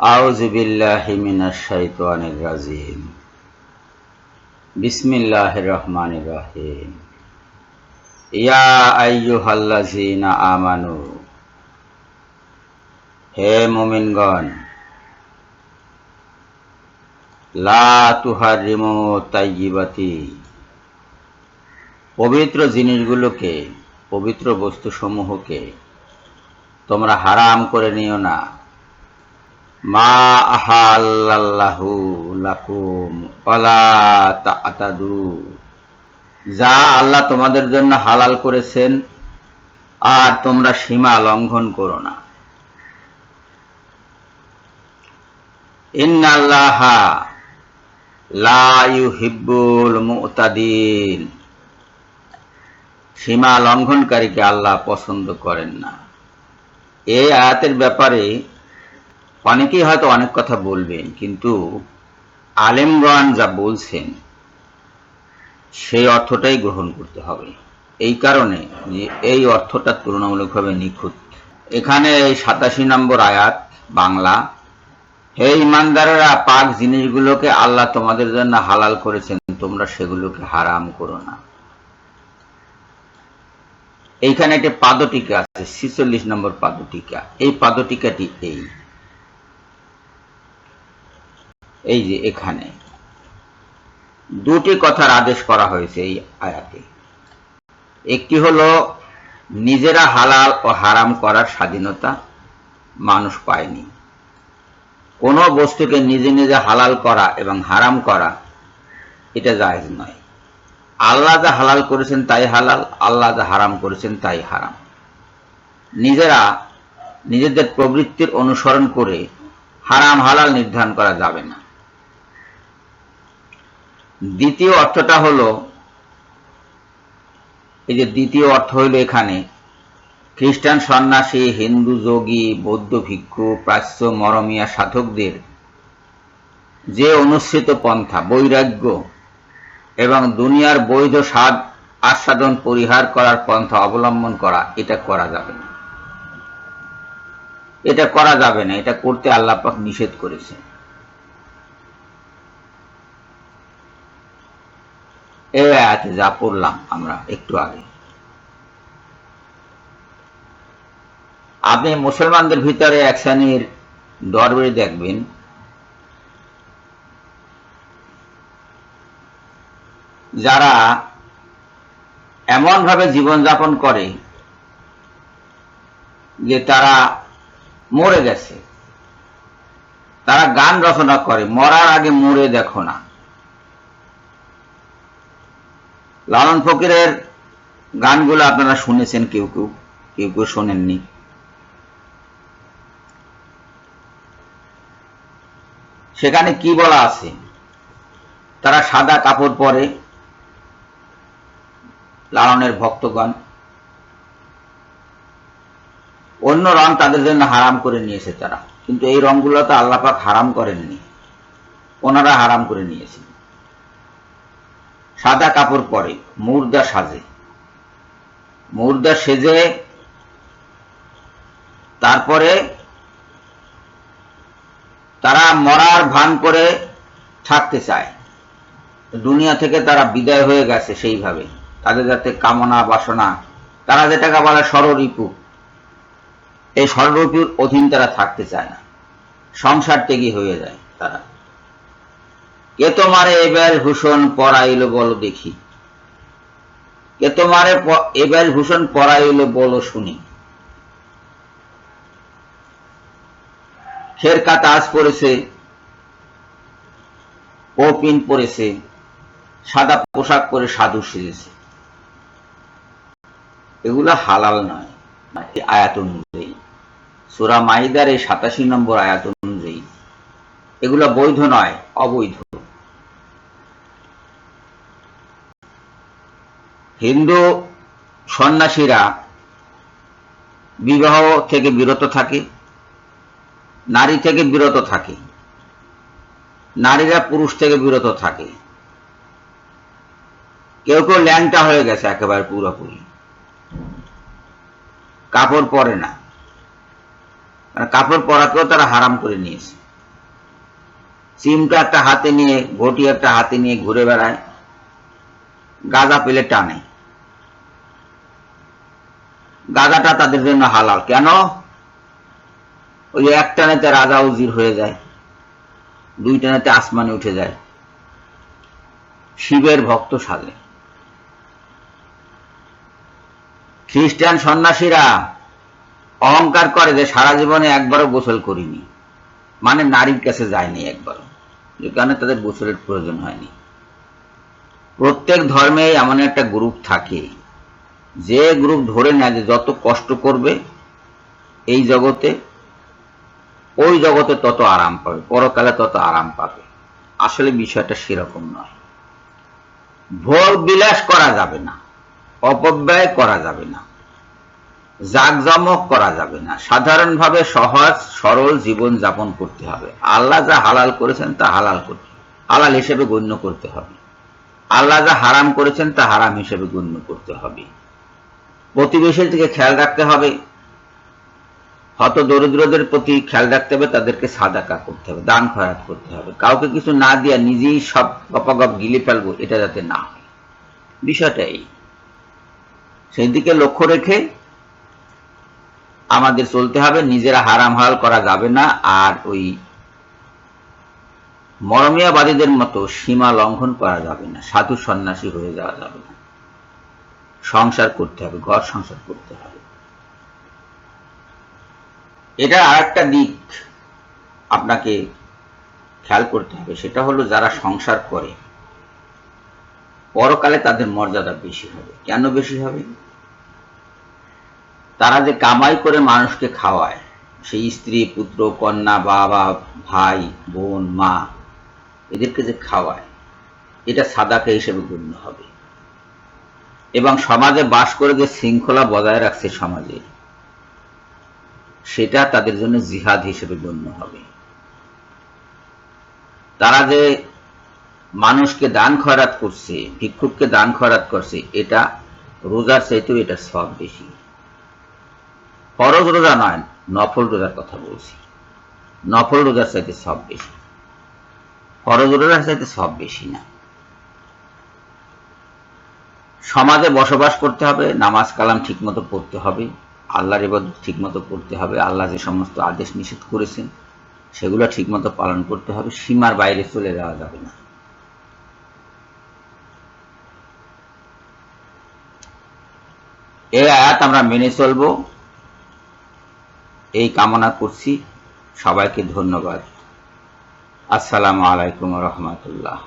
আউজিবিল্লাহিমিনাশাইতানিরাজিম বিসমিল্লাহ রহমান রাহিম। ইয়া আইয়ুহাল্লাজিনা আমানু। হে মুমিনগণ, লা পবিত্র জিনিসগুলোকে, পবিত্র বস্তুসমূহকে তোমরা হারাম করে নিও না। মা আহাল্লাহু লাকুম যা আল্লাহ তোমাদের জন্য হালাল করেছেন, আর তোমরা সীমা লঙ্ঘন করো না। ইন্নাল্লাহা লা মুতাদিন। সীমা লঙ্ঘনকারীকে আল্লাহ পছন্দ করেন না। এই আয়াতের ব্যাপারে অনেকেই হয়তো অনেক কথা বলবেন, কিন্তু আলেমগণ যা বলছেন, সেই অর্থটাই গ্রহণ করতে হবে। এই কারণে যে এই অর্থটা তুলনামূলকভাবে নিখুঁত। এখানে এই সাতাশি নম্বর আয়াত, বাংলা, হে ইমানদারেরা, পাক জিনিসগুলোকে আল্লাহ তোমাদের জন্য হালাল করেছেন, তোমরা সেগুলোকে হারাম করো না। এইখানে একটি পাদটিকা আছে, ছিচল্লিশ নম্বর পাদটিকা। এই পাদটিকাটি এই। এই যে এখানে। দুটি কথার আদেশ করা হয়েছে এই আয়াতে। একটি হলো, নিজেরা হালাল ও হারাম করার স্বাধীনতা মানুষ পায়নি। কোন বস্তুকে নিজে নিজে হালাল করা এবং হারাম করা, এটা জায়েজ নয়। আল্লাহ যা হালাল করেছেন তাই হালাল, আল্লাহ যা হারাম করেছেন তাই হারাম। নিজেরা নিজেদের প্রবৃত্তির অনুসরণ করে হারাম, হালাল নির্ধারণ করা যাবে না। দ্বিতীয় অর্থটা হলো, এই যে দ্বিতীয় অর্থ হইল এখানে, খ্রিস্টান সন্ন্যাসী, হিন্দু, যোগী, বৌদ্ধ ভিক্ষু, প্রাচ্য, মরমিয়া সাধকদের যে অনুসৃত পন্থা, বৈরাগ্য এবং দুনিয়ার বৈধ স্বাদ আস্বাদন পরিহার করার পন্থা অবলম্বন করা, এটা করা যাবে না। এটা করা যাবে না, এটা করতে আল্লাপাক নিষেধ করেছে আয়াতে যা পড়লাম আমরা একটু আগে। আপনি মুসলমানদের ভিতরে এক শ্রেণির দরবারে দেখবেন। যারা এমনভাবে জীবনযাপন করে যে তারা মরে গেছে। তারা গান রচনা করে, মরার আগে মরে দেখো না। লালন ফকিরের গানগুলো আপনারা শুনেছেন, কেউ কেউ কেউ কেউ শোনেননি। সেখানে কি বলা আছে? তারা সাদা কাপড় পরে লালনের ভক্তগণ। অন্য রং তাদের জন্য হারাম করে নিয়েছে তারা। কিন্তু এই রংগুলো তো আল্লাপাক হারাম করেননি। ওনারা হারাম করে নিয়েছে সাদা কাপড় পরে, মুর্দা সাজে। মুর্দা সেজে, তারপরে তারা মরার ভান করে থাকতে চায়। দুনিয়া থেকে তারা বিদায় হয়ে গেছে সেইভাবে। তাদের যাতে কামনা, বাসনা, তারা যেটাকে বলে ষড়রিপু এই ষড়রিপুর অধীন তারা থাকতে চায় না। সংসার ত্যাগী হয়ে যায় তারা। কে তোমারে এবার ভূষণ পরাইল বলো দেখি। কে তোমারে এবার ভূষণ পরাইল বলো শুনি। খের কাতাজ পরেছে পিন পরেছে সাদা পোশাক পরে সাধু সেজেছে। এগুলো হালাল নয় আয়াত অনুযায়ী সুরা মাইদার এই সাতাশি নম্বর আয়াত এগুলো বৈধ নয়, অবৈধ। হিন্দু সন্ন্যাসীরা বিবাহ থেকে বিরত থাকে, নারী থেকে বিরত থাকে, নারীরা পুরুষ থেকে বিরত থাকে। কেউ কেউ ল্যাংটা হয়ে গেছে একেবারে পুরোপুরি। কাপড় পরে না। মানে কাপড় পরাকেও তারা হারাম করে নিয়েছে। চিমটা একটা হাতে নিয়ে, ঘটি একটা হাতে নিয়ে ঘুরে বেড়ায়। গাঁজা পেলে টানে। গাঁজাটা তাদের জন্য হালাল। কেন? ওই এক টানেতে রাজা উজির হয়ে যায়, দুই টানেতে আসমানে উঠে যায়। শিবের ভক্ত সাজে। খ্রিস্টান সন্ন্যাসীরা অহংকার করে যে সারা জীবনে একবারও গোসল করিনি। মানে নারীর কাছে যায়নি একবারও। যে কারণে তাদের গোসলের প্রয়োজন হয়নি। প্রত্যেক ধর্মে এমন একটা গ্রুপ থাকে। যে গ্রুপ ধরে নেয় যে যত কষ্ট করবে, এই জগতে, ওই জগতে তত আরাম পাবে, পরকালে তত আরাম পাবে। আসলে বিষয়টা সেরকম নয়। ভোগ বিলাস করা যাবে না, অপব্যয় করা যাবে না। জাকজমক করা যাবে না। সাধারণভাবে সহজ, সরল জীবন যাপন করতে হবে। আল্লাহ যা হালাল করেছেন তা হালাল করতে হালাল হিসেবে গণ্য করতে হবে। আল্লাহ যা হারাম করেছেন তা হারাম হিসেবে গণ্য করতে হবে। প্রতিবেশীর দিকে খেয়াল রাখতে হবে। হত দরিদ্রদের প্রতি খেয়াল রাখতে হবে, তাদেরকে সাদাকা করতে হবে, দান খয়াত করতে হবে। কাউকে কিছু না দিয়া নিজেই সব গপাগপ গিলে ফেলব, এটা যাতে না হয়। বিষয়টা এই। সেই দিকে লক্ষ্য রেখে আমাদের চলতে হবে, নিজেরা হারাম হালাল করা যাবে না। আর ওই মরমিয়াবাদীদের মতো সীমা লঙ্ঘন করা যাবে না, সাধু সন্ন্যাসী হয়ে যাওয়া যাবে না। সংসার করতে হবে, ঘর সংসার করতে হবে। এটা আর একটা দিক আপনাকে খেয়াল করতে হবে, সেটা হলো যারা সংসার করে, পরকালে তাদের মর্যাদা বেশি হবে। কেন বেশি হবে? তারা যে কামাই করে মানুষকে খাওয়ায়, সেই স্ত্রী, পুত্র, কন্যা, বাবা, ভাই, বোন, মা, এদেরকে যে খাওয়ায়, এটা সাদাকে হিসেবে গণ্য হবে। এবং সমাজে বাস করে যে শৃঙ্খলা বজায় রাখছে সমাজে, সেটা তাদের জন্য জিহাদ হিসেবে গণ্য হবে। তারা যে মানুষকে দান খয়রাত করছে, ভিক্ষুককে দান খয়রাত করছে, এটা রোজার চাইতেও এটা সব বেশি। ফরজ রোজা নয়, নফল রোজার কথা বলছি। নফল রোজার চাইতে সব বেশি। ফরজ রোজার চাইতে সব বেশি না। সমাজে বসবাস করতে হবে, নামাজ কালাম ঠিকমতো পড়তে হবে, আল্লাহর ইবাদত ঠিকমতো করতে হবে, আল্লাহ যে সমস্ত আদেশ নিষেধ করেছেন, সেগুলো ঠিকমতো পালন করতে হবে, সীমার বাইরে চলে যাওয়া যাবে না। এই আয়াত আমরা মেনে চলবো। এই কামনা করছি। সবাইকে ধন্যবাদ। আসসালামু আলাইকুম রহমতুল্লাহ।